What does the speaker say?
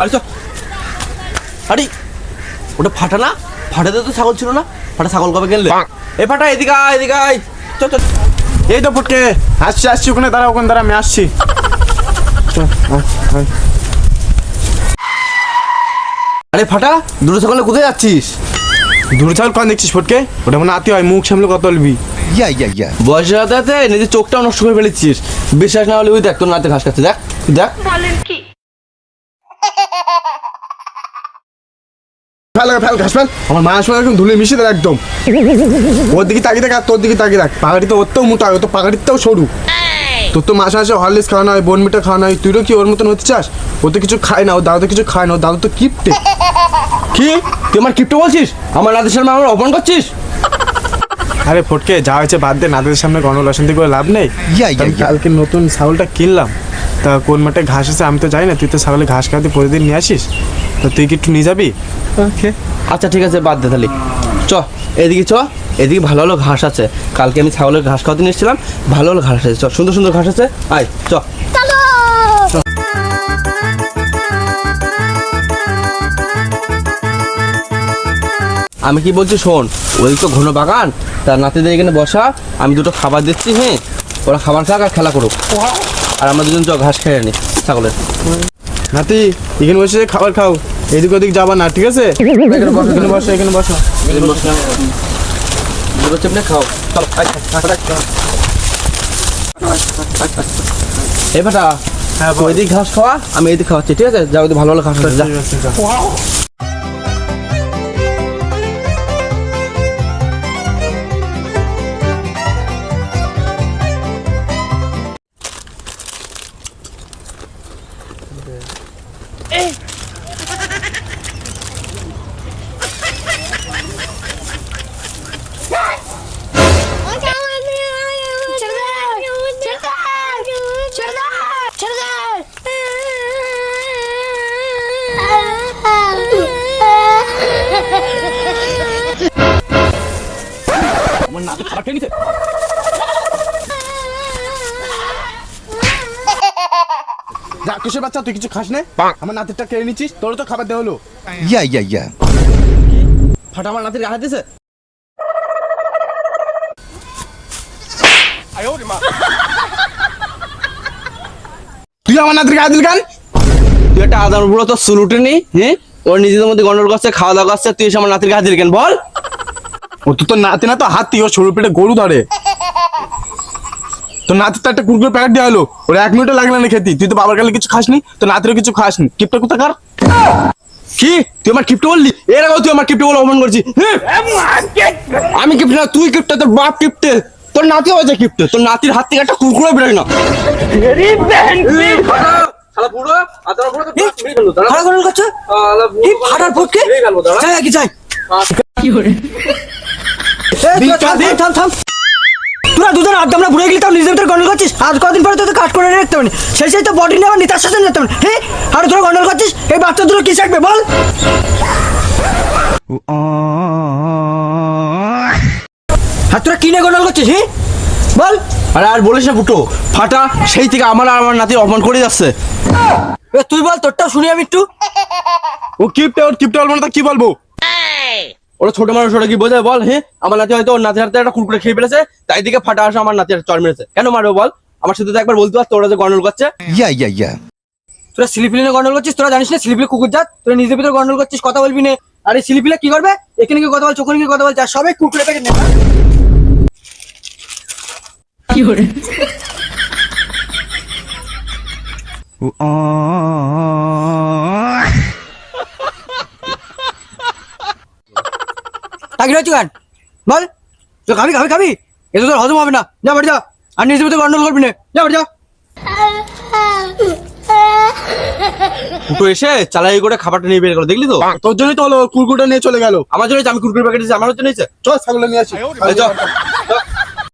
আরে চ আরে ওটা ফাটা না? ফাটাতে তো ছাগল ছিল না। ফাটা ছাগল কবে কিনলে? এ ফাটা এদিকে আয় এদিকে আয়। চ চ এই তো ফুটকে। আসছি আসছি ওখানে দাঁড়া ওখানে দাঁড়া আমি আসছি। আরে ফাটা দুটো ছাগলে কোথায় যাচ্ছিস? দূরে ছাগল কখন দেখছিস ফুটকে? ওটা মনে আতি হয় মুখ সামলে কত বলবি। Yeah, yeah, yeah. বয়সের হাতে হাতে নিজের চোখটাও নষ্ট করে ফেলেছিস। বিশ্বাস না হলে ওই দেখ তোর নাতে ঘাস খাচ্ছে। দেখ দেখ। ফেল ফেল ঘাস ফেল। আমার মা আসবে একদম ধুলে মিশে দেয় একদম। ওর দিকে তাকিয়ে দেখ আর তোর দিকে তাকিয়ে দেখ। পাগাড়ি তো ওর তো মোটা ও তো পাগাড়িতেও সরু। তোর তো মাসে মাসে হরলিক্স খাওয়ানো হয় বোন মিটা খাওয়ানো হয় তুইও কি ওর মতন হতে চাস? ও তো কিছু খায় না ও দাদা তো কিছু খায় না ও দাদা তো কিপটে। কি? তুই আমার কিপটে বলছিস? আমার নাতের সামনে আমার অপমান করছিস? আরে ফটকে যা হয়েছে বাদ দে নাদের সামনে গণল অশান্তি করে লাভ নেই। আমি কালকে নতুন ছাগলটা কিনলাম। তা কোন মাঠে ঘাস আছে আমি তো জানি না তুই তো ছাগলে ঘাস খাওয়াতে প্রতিদিন নিয়ে আসিস? তো তুই কি একটু নিয়ে যাবি? ওকে। আচ্ছা ঠিক আছে বাদ দে তাহলে। চ এদিকে চ এদিকে ভালো ভালো ঘাস আছে। কালকে আমি ছাগলের ঘাস খাওয়াতে নিয়েছিলাম ভালো ভালো ঘাস আছে। চ সুন্দর সুন্দর ঘাস আছে। আয় চ। আমি কি বলছি শোন ওই তো ঘন বাগান তার নাতিদের এখানে বসা আমি দুটো খাবার দিচ্ছি হ্যাঁ? ওরা খাবার খাক আর খেলা করুক। আর আমরা দুজন চ ঘাস খেয়ে আনি ছাগলের। নাতি এখানে বসে খাবার খাও। এদিক ওদিক যাবা না ঠিক আছে? এখানে বসো এখানে বসো এখানে বসো। দুটো চেপনে খাও। চল আয়, আয়, আয়, আয়। এই বেটা হ্যাঁ। ওইদিক ঘাস খাওয়া? আমি এদিক খাওয়াচ্ছি ঠিক আছে? যাও ভালো ভালো ঘাস খাওয়া আমার নাকে খাবার খেয়ে নিছে যা কিসের বাচ্চা? তুই কিছু খাস না? আমার নাতিরটা কেড়ে নিচ্ছিস? তোর তো খাবার দেওয়া হলো। Yeah, yeah, yeah. ফাটা আমার নাতির গায়ে দিছে তুই আমার নাতির গায়ে দিল কেন? তুই একটা আদার বুড়ো তো চুলুটে নি হ্যাঁ? ওর নিজেদের মধ্যে গন্ডল করছে খাওয়া দাওয়া করছে তুই এসে আমার নাতির গায়ে দিলি কেন? বল। ও তো তোর নাতি না তো হাতি ওর সরু পেটে গরু ধরে। তোর নাতির তো একটা কুরকুরে প্যাকেট দেওয়া হলো। ওর এক মিনিটও লাগল না খেতে। তুই তো বাবার কালে কিছু খাসনি? তোর নাতিরও কিছু খাসনি। কিপটা কোথা কার কি? তুই আমার কিপটে বললি? এর আগেও তুই আমার কিপটে বলে অপমান করছিস। হ্যাঁ? আমি কিপটে না তুই কিপটে তোর বাপ কিপটে। তোর নাতি হয়েছে কিপটে। তোর নাতির হাত থেকে একটা কুরকুরে বেরোয় না। তো ফাটার ফটকে চাই কি তোরা থাম, থাম, থাম, থাম। তোরা দুজন আড্ডা আমরা ঘুরে গেলি তাও নিজের ভিতরে গন্ডল করছিস? আজ কদিন পরে তোদের কাট করে রাখতে পারি সেই সেই তো বডি নিয়ে আবার নিতার সাথে যেতে পারি হ্যাঁ আর তোরা গন্ডল করছিস? এই বাচ্চা দুটো কি শিখবে বল? আর তোরা কিনে গন্ডল করছিস হ্যাঁ বল। আরে আর বলিস না ফুটো ফাটা সেই থেকে আমার আর আমার নাতির অপমান করে যাচ্ছে। এ, তুই বল তোরটাও শুনি আমি একটু। ও কিপটে ওর কিপটে বলব কি বলব? ওরা ছোট মানুষ ওরা কি বোঝায়? বল হ্যাঁ? আমার নাতি হয়তো ওর নাতির হাতে একটা কুরকুরে খেয়ে ফেলেছে তাই দিকে ফাটা আসা আমার নাতির চর মেরেছে। কেন মারবে বল? আমার সাথে তো একবার বলতে পারতো ওরা যে গন্ডল করছে। Yeah, yeah, yeah. তোরা স্লিপিলিনে গন্ডল করছিস? তোরা জানিস না স্লিপিলে কুকুর জাত? তোরা নিজের ভিতরে গন্ডল করছিস কথা বলবি না। আর এই কি করবে? এখানে কি কথা বলছে ওখানে কি কথা বলছে আর সবাই কুকুরে প্যাকেট নেবে তাকে রয়েছে গান। বল। তো খাবি খাবি খাবি। এ তো তোর হজম হবে না। যা বাড়ি যা। আর নিজের ভিতরে গন্ডল করবি না। যা বাড়ি যা। ফুটো এসে চালাই করে খাবারটা নিয়ে বের করে দেখলি তো? তোর জন্যই তো হলো কুরকুরটা নিয়ে চলে গেল। আমার জন্য আমি কুরকুরি প্যাকেট আমার জন্য চল ছাগলটা নিয়ে আসি। চল।